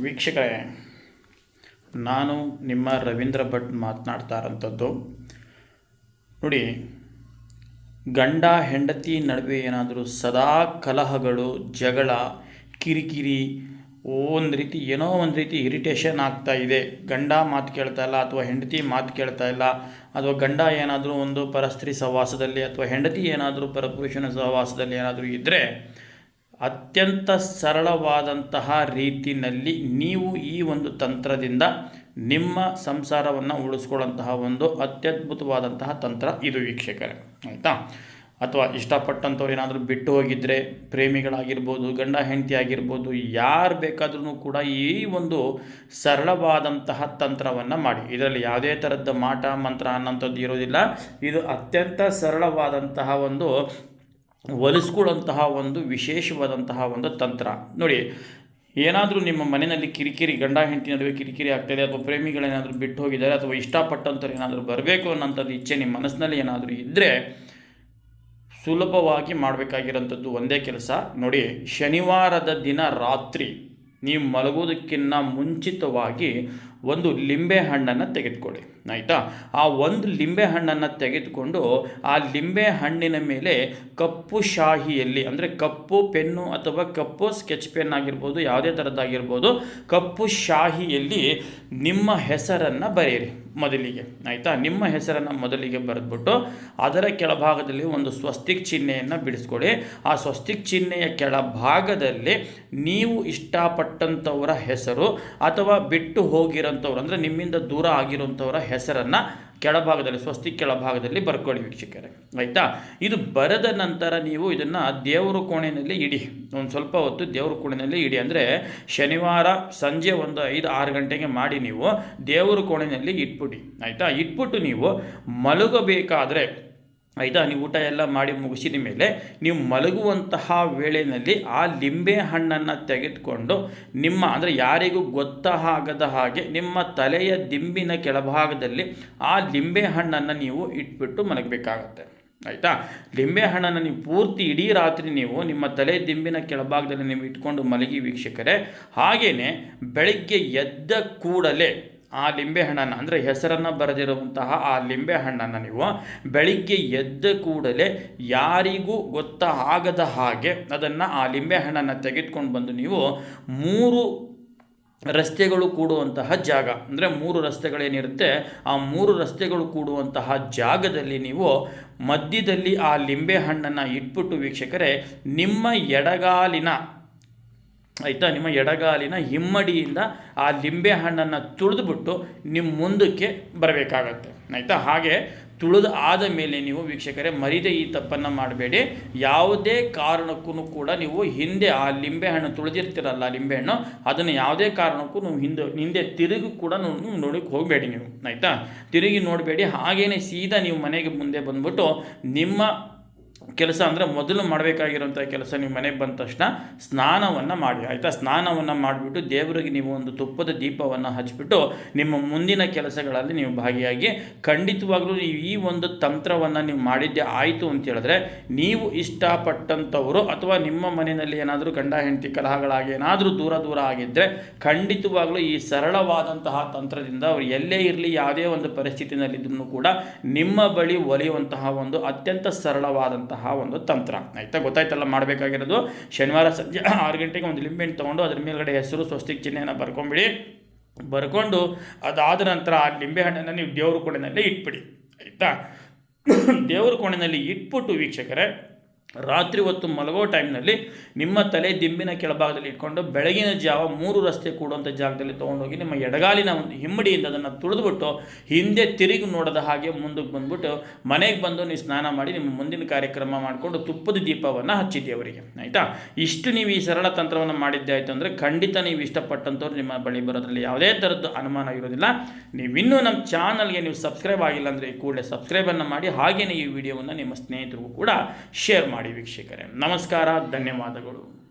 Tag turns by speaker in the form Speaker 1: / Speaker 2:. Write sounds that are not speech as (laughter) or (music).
Speaker 1: ವೀಕ್ಷಕರೇ, ನಾನು ನಿಮ್ಮ ರವೀಂದ್ರ ಭಟ್ ಮಾತನಾಡ್ತಾ ಇರೋಂಥದ್ದು ನೋಡಿ, ಗಂಡ ಹೆಂಡತಿ ನಡುವೆ ಏನಾದರೂ ಸದಾ ಕಲಹಗಳು, ಜಗಳ, ಕಿರಿಕಿರಿ, ಒಂದು ರೀತಿ ಏನೋ ಒಂದು ರೀತಿ ಇರಿಟೇಷನ್ ಆಗ್ತಾ ಇದೆ. ಗಂಡ ಮಾತು ಕೇಳ್ತಾ ಇಲ್ಲ ಅಥವಾ ಹೆಂಡತಿ ಮಾತು ಕೇಳ್ತಾ ಇಲ್ಲ ಅಥವಾ ಗಂಡ ಏನಾದರೂ ಒಂದು ಪರಸ್ತ್ರೀ ಸಹವಾಸದಲ್ಲಿ ಅಥವಾ ಹೆಂಡತಿ ಏನಾದರೂ ಪರಪುರುಷನ ಸಹವಾಸದಲ್ಲಿ ಏನಾದರೂ ಇದ್ದರೆ ಅತ್ಯಂತ ಸರಳವಾದಂತಹ ರೀತಿಯಲ್ಲಿ ನೀವು ಈ ಒಂದು ತಂತ್ರದಿಂದ ನಿಮ್ಮ ಸಂಸಾರವನ್ನು ಉಳಿಸ್ಕೊಳ್ಳೋಂತಹ ಒಂದು ಅತ್ಯದ್ಭುತವಾದಂತಹ ತಂತ್ರ ಇದು ವೀಕ್ಷಕರೇ, ಆಯಿತಾ? ಅಥವಾ ಇಷ್ಟಪಟ್ಟಂಥವ್ರು ಏನಾದರೂ ಬಿಟ್ಟು ಹೋಗಿದ್ದರೆ ಪ್ರೇಮಿಗಳಾಗಿರ್ಬೋದು, ಗಂಡ ಹೆಂಡತಿ ಆಗಿರ್ಬೋದು, ಯಾರು ಬೇಕಾದ್ರೂ ಕೂಡ ಈ ಒಂದು ಸರಳವಾದಂತಹ ತಂತ್ರವನ್ನು ಮಾಡಿ. ಇದರಲ್ಲಿ ಯಾವುದೇ ಥರದ ಮಾಟ, ಮಂತ್ರ ಅನ್ನೋಂಥದ್ದು ಇರೋದಿಲ್ಲ. ಇದು ಅತ್ಯಂತ ಸರಳವಾದಂತಹ ಒಂದು ಒಲಿಸ್ಕೊಳ್ಳುವಂತಹ ಒಂದು ವಿಶೇಷವಾದಂತಹ ಒಂದು ತಂತ್ರ. ನೋಡಿ, ಏನಾದರೂ ನಿಮ್ಮ ಮನೆಯಲ್ಲಿ ಕಿರಿಕಿರಿ, ಗಂಡ ಹೆಂಡತಿ ನಡುವೆ ಕಿರಿಕಿರಿ ಆಗ್ತಾಯಿದೆ ಅಥವಾ ಪ್ರೇಮಿಗಳೇನಾದರೂ ಬಿಟ್ಟು ಹೋಗಿದ್ದಾರೆ, ಅಥವಾ ಇಷ್ಟಪಟ್ಟಂಥವ್ರು ಏನಾದರೂ ಬರಬೇಕು ಅನ್ನೋಂಥದ್ದು ಇಚ್ಛೆ ನಿಮ್ಮ ಮನಸ್ಸಿನಲ್ಲಿ ಏನಾದರೂ ಇದ್ದರೆ ಸುಲಭವಾಗಿ ಮಾಡಬೇಕಾಗಿರೋಂಥದ್ದು ಒಂದೇ ಕೆಲಸ. ನೋಡಿ, ಶನಿವಾರದ ದಿನ ರಾತ್ರಿ ನೀವು ಮಲಗೋದಕ್ಕಿಂತ ಮುಂಚಿತವಾಗಿ ಒಂದು ಲಿಂಬೆ ಹಣ್ಣನ್ನು ತೆಗೆದುಕೊಳ್ಳಿ, ಆಯಿತಾ? ಆ ಒಂದು ಲಿಂಬೆ ಹಣ್ಣನ್ನು ತೆಗೆದುಕೊಂಡು ಆ ಲಿಂಬೆ ಹಣ್ಣಿನ ಮೇಲೆ ಕಪ್ಪು ಶಾಹಿಯಲ್ಲಿ, ಅಂದರೆ ಕಪ್ಪು ಪೆನ್ನು ಅಥವಾ ಕಪ್ಪು ಸ್ಕೆಚ್ ಪೆನ್ ಆಗಿರ್ಬೋದು, ಯಾವುದೇ ಥರದ್ದಾಗಿರ್ಬೋದು ಕಪ್ಪು ಶಾಹಿಯಲ್ಲಿ ನಿಮ್ಮ ಹೆಸರನ್ನು ಬರೆಯಿರಿ ಮೊದಲಿಗೆ, ಆಯಿತಾ? ನಿಮ್ಮ ಹೆಸರನ್ನು ಮೊದಲಿಗೆ ಬರೆದ್ಬಿಟ್ಟು ಅದರ ಕೆಳಭಾಗದಲ್ಲಿ ಒಂದು ಸ್ವಸ್ತಿಕ್ ಚಿಹ್ನೆಯನ್ನು ಬಿಡಿಸ್ಕೊಳ್ಳಿ. ಆ ಸ್ವಸ್ತಿಕ್ ಚಿಹ್ನೆಯ ಕೆಳಭಾಗದಲ್ಲಿ ನೀವು ಇಷ್ಟಪಟ್ಟಂಥವರ ಹೆಸರು ಅಥವಾ ಬಿಟ್ಟು ಹೋಗಿರೋಂಥವ್ರು ಅಂದರೆ ನಿಮ್ಮಿಂದ ದೂರ ಆಗಿರೋಂಥವರ ಹೆಸರನ್ನು ಕೆಳಭಾಗದಲ್ಲಿ, ಸ್ವಸ್ತಿ ಕೆಳಭಾಗದಲ್ಲಿ ಬರ್ಕೊಳ್ಳಿ ವೀಕ್ಷಕರೇ. ಆಯಿತಾ? ಇದು ಬರೆದ ನಂತರ ನೀವು ಇದನ್ನು ದೇವರು ಕೋಣೆಯಲ್ಲಿ ಇಡಿ. ಒಂದು ಸ್ವಲ್ಪ ಹೊತ್ತು ದೇವರ ಕೋಣೆಯಲ್ಲಿ ಇಡಿ ಅಂದರೆ ಶನಿವಾರ ಸಂಜೆ ಒಂದು ಐದು ಆರು ಗಂಟೆಗೆ ಮಾಡಿ ನೀವು ದೇವರ ಕೋಣೆಯಲ್ಲಿ ಇಟ್ಬಿಡಿ. ಆಯಿತಾ? ಇಟ್ಬಿಟ್ಟು ನೀವು ಮಲಗಬೇಕಾದ್ರೆ ಆಯಿತಾ ನೀವು ಊಟ ಎಲ್ಲ ಮಾಡಿ ಮುಗಿಸಿದ ಮೇಲೆ ನೀವು ಮಲಗುವಂತಹ ವೇಳೆಯಲ್ಲಿ ಆ ಲಿಂಬೆ ಹಣ್ಣನ್ನು ತೆಗೆದುಕೊಂಡು ನಿಮ್ಮ, ಅಂದರೆ ಯಾರಿಗೂ ಗೊತ್ತಾಗದ ಹಾಗೆ ನಿಮ್ಮ ತಲೆಯ ದಿಂಬಿನ ಕೆಳಭಾಗದಲ್ಲಿ ಆ ಲಿಂಬೆ ಹಣ್ಣನ್ನು ನೀವು ಇಟ್ಬಿಟ್ಟು ಮಲಗಬೇಕಾಗತ್ತೆ. ಆಯಿತಾ? ಲಿಂಬೆ ಹಣ್ಣನ್ನು ನೀವು ಪೂರ್ತಿ ಇಡೀ ರಾತ್ರಿ ನೀವು ನಿಮ್ಮ ತಲೆ ದಿಂಬಿನ ಕೆಳಭಾಗದಲ್ಲಿ ನೀವು ಇಟ್ಕೊಂಡು ಮಲಗಿ ವೀಕ್ಷಕರೇ ಹಾಗೆಯೇ ಬೆಳಗ್ಗೆ ಎದ್ದ ಕೂಡಲೇ ಆ ಲಿಂಬೆ ಹಣ್ಣನ್ನು, ಅಂದರೆ ಹೆಸರನ್ನು ಬರೆದಿರುವಂತಹ ಆ ಲಿಂಬೆ ಹಣ್ಣನ್ನು ನೀವು ಬೆಳಿಗ್ಗೆ ಎದ್ದ ಕೂಡಲೇ ಯಾರಿಗೂ ಗೊತ್ತಾಗದ ಹಾಗೆ ಅದನ್ನು ಆ ಲಿಂಬೆಹಣ್ಣನ್ನು ತೆಗೆದುಕೊಂಡು ಬಂದು ನೀವು ಮೂರು ರಸ್ತೆಗಳು ಕೂಡುವಂತಹ ಜಾಗ, ಅಂದರೆ ಮೂರು ರಸ್ತೆಗಳೇನಿರುತ್ತೆ, ಆ ಮೂರು ರಸ್ತೆಗಳು ಕೂಡುವಂತಹ ಜಾಗದಲ್ಲಿ ನೀವು ಮಧ್ಯದಲ್ಲಿ ಆ ಲಿಂಬೆ ಹಣ್ಣನ್ನು ಇಟ್ಬಿಟ್ಟು ವೀಕ್ಷಕರೇ, ನಿಮ್ಮ ಎಡಗಾಲಿನ ಆಯಿತಾ ನಿಮ್ಮ ಎಡಗಾಲಿನ ಹಿಮ್ಮಡಿಯಿಂದ ಆ ಲಿಂಬೆ ಹಣ್ಣನ್ನು ತುಳಿದುಬಿಟ್ಟು ನಿಮ್ಮ ಮುಂದಕ್ಕೆ ಬರಬೇಕಾಗತ್ತೆ. ಆಯಿತಾ? ಹಾಗೆ ತುಳಿದು ಆದ ಮೇಲೆ ನೀವು ವೀಕ್ಷಕರೇ, ಮರಿದೆ ಈ ತಪ್ಪನ್ನು ಮಾಡಬೇಡಿ. ಯಾವುದೇ ಕಾರಣಕ್ಕೂ ಕೂಡ ನೀವು ಹಿಂದೆ ಆ ಲಿಂಬೆಹಣ್ಣು ತುಳಿದಿರ್ತೀರಲ್ಲ ಲಿಂಬೆಹಣ್ಣು ಅದನ್ನು ಯಾವುದೇ ಕಾರಣಕ್ಕೂ ನೀವು ಹಿಂದೆ ಹಿಂದೆ ತಿರುಗಿ ಕೂಡ ನೋಡೋಕ್ಕೆ ಹೋಗಬೇಡಿ ನೀವು. ಆಯಿತಾ? ತಿರುಗಿ ನೋಡಬೇಡಿ. ಹಾಗೇನೆ ಸೀದಾ ನೀವು ಮನೆಗೆ ಮುಂದೆ ಬಂದ್ಬಿಟ್ಟು ನಿಮ್ಮ ಕೆಲಸ ಅಂದರೆ ಮೊದಲು ಮಾಡಬೇಕಾಗಿರುವಂಥ ಕೆಲಸ ನೀವು ಮನೆಗೆ ಬಂದ ತಕ್ಷಣ ಸ್ನಾನವನ್ನು ಮಾಡಿ. ಆಯಿತಾ? ಸ್ನಾನವನ್ನು ಮಾಡಿಬಿಟ್ಟು ದೇವರಿಗೆ ನೀವು ಒಂದು ತುಪ್ಪದ ದೀಪವನ್ನು ಹಚ್ಚಿಬಿಟ್ಟು ನಿಮ್ಮ ಮುಂದಿನ ಕೆಲಸಗಳಲ್ಲಿ ನೀವು ಭಾಗಿಯಾಗಿ ಖಂಡಿತವಾಗಲೂ ನೀವು ಈ ಒಂದು ತಂತ್ರವನ್ನು ನೀವು ಮಾಡಿದ್ದೆ ಆಯಿತು ಅಂತ ಹೇಳಿದ್ರೆ ನೀವು ಇಷ್ಟಪಟ್ಟಂಥವರು ಅಥವಾ ನಿಮ್ಮ ಮನೆಯಲ್ಲಿ ಏನಾದರೂ ಗಂಡ, ಹೆಂಡತಿ ಕಲಹಗಳಾಗಿ ಏನಾದರೂ ದೂರ ದೂರ ಆಗಿದ್ದರೆ ಖಂಡಿತವಾಗಲೂ ಈ ಸರಳವಾದಂತಹ ತಂತ್ರದಿಂದ ಅವರು ಎಲ್ಲೇ ಇರಲಿ, ಯಾವುದೇ ಒಂದು ಪರಿಸ್ಥಿತಿನಲ್ಲಿದ್ದರೂ ಕೂಡ ನಿಮ್ಮ ಬಳಿ ಒಲಿಯುವಂತಹ ಒಂದು ಅತ್ಯಂತ ಸರಳವಾದಂತಹ ಒಂದು ತಂತ್ರ. ಆಯಿತಾ? ಗೊತ್ತಾಯ್ತಲ್ಲ, ಮಾಡಬೇಕಾಗಿರೋದು. ಶನಿವಾರ ಸಂಜೆ (coughs) ಆರು ಗಂಟೆಗೆ ಒಂದು ಲಿಂಬೆಹಣ್ಣು ತೊಗೊಂಡು ಅದ್ರ ಮೇಲ್ಗಡೆ ಹೆಸರು, ಸ್ವಸ್ತಿಕ್ ಚಿಹ್ನೆಯನ್ನು ಬರ್ಕೊಂಬಿಡಿ. ಬರ್ಕೊಂಡು ಅದಾದ ನಂತರ ಆ ಲಿಂಬೆ ಹಣ್ಣನ್ನು ನೀವು ದೇವ್ರ ಕೋಣೆಯಲ್ಲಿ ಇಟ್ಬಿಡಿ. ಆಯಿತಾ? (coughs) ದೇವ್ರ ಕೋಣೆಯಲ್ಲಿ ಇಟ್ಬಿಟ್ಟು ವೀಕ್ಷಕರೇ ರಾತ್ರಿ ಹೊತ್ತು ಮಲಗೋ ಟೈಮ್ನಲ್ಲಿ ನಿಮ್ಮ ತಲೆ ದಿಂಬಿನ ಕೆಳಭಾಗದಲ್ಲಿ ಇಟ್ಕೊಂಡು ಬೆಳಗಿನ ಜಾವ ಮೂರು ರಸ್ತೆ ಕೂಡುವಂಥ ಜಾಗದಲ್ಲಿ ತೊಗೊಂಡೋಗಿ ನಿಮ್ಮ ಎಡಗಾಲಿನ ಒಂದು ಹಿಮ್ಮಡಿಯಿಂದ ಅದನ್ನು ತುಳಿದುಬಿಟ್ಟು ಹಿಂದೆ ತಿರುಗಿ ನೋಡದ ಹಾಗೆ ಮುಂದಕ್ಕೆ ಬಂದುಬಿಟ್ಟು ಮನೆಗೆ ಬಂದು ನೀವು ಸ್ನಾನ ಮಾಡಿ ನಿಮ್ಮ ಮುಂದಿನ ಕಾರ್ಯಕ್ರಮ ಮಾಡಿಕೊಂಡು ತುಪ್ಪದ ದೀಪವನ್ನು ಹಚ್ಚಿದ್ದೆ ಅವರಿಗೆ ಆಯಿತಾ? ಇಷ್ಟು ನೀವು ಈ ಸರಳ ತಂತ್ರವನ್ನು ಮಾಡಿದ್ದೆ ಆಯಿತು ಅಂದರೆ ಖಂಡಿತ ನೀವು ಇಷ್ಟಪಟ್ಟಂಥವ್ರು ನಿಮ್ಮ ಬಳಿ ಬರೋದ್ರಲ್ಲಿ ಯಾವುದೇ ಥರದ್ದು ಅನುಮಾನ ಇರೋದಿಲ್ಲ. ನೀವಿನ್ನೂ ನಮ್ಮ ಚಾನಲ್ಗೆ ನೀವು ಸಬ್ಸ್ಕ್ರೈಬ್ ಆಗಿಲ್ಲ ಅಂದರೆ ಈ ಕೂಡಲೇ ಸಬ್ಸ್ಕ್ರೈಬನ್ನು ಮಾಡಿ ಹಾಗೆಯೇ ಈ ವಿಡಿಯೋವನ್ನು ನಿಮ್ಮ ಸ್ನೇಹಿತರಿಗೂ ಕೂಡ ಶೇರ್ ಮಾಡಿ ವೀಕ್ಷಕರೇ. ನಮಸ್ಕಾರ ಧನ್ಯವಾದಗಳು.